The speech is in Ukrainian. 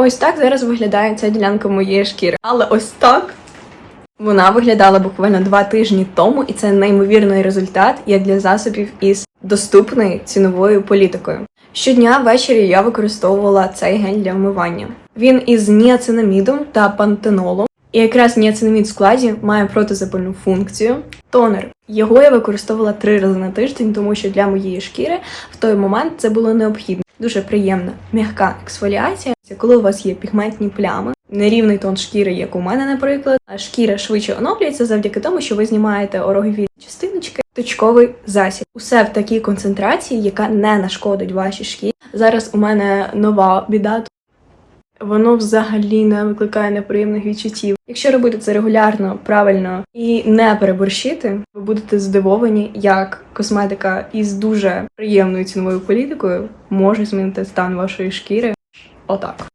Ось так зараз виглядає ця ділянка моєї шкіри. Але ось так вона виглядала буквально два тижні тому, і це неймовірний результат як для засобів із доступною ціновою політикою. Щодня ввечері я використовувала цей гель для вмивання. Він із ніацинамідом та пантенолом. І якраз ніацинамід в складі має протизапальну функцію. Тонер. Його я використовувала три рази на тиждень, тому що для моєї шкіри в той момент це було необхідно. Дуже приємна, м'яка ексфоліація. Коли у вас є пігментні плями, нерівний тон шкіри, як у мене, наприклад, а шкіра швидше оновлюється завдяки тому, що ви знімаєте орогові частиночки, точковий засіб. Усе в такій концентрації, яка не нашкодить вашій шкірі. Зараз у мене нова біда. Воно взагалі не викликає неприємних відчуттів. Якщо робити це регулярно, правильно і не переборщити, ви будете здивовані, як косметика із дуже приємною ціновою політикою може змінити стан вашої шкіри. O tak.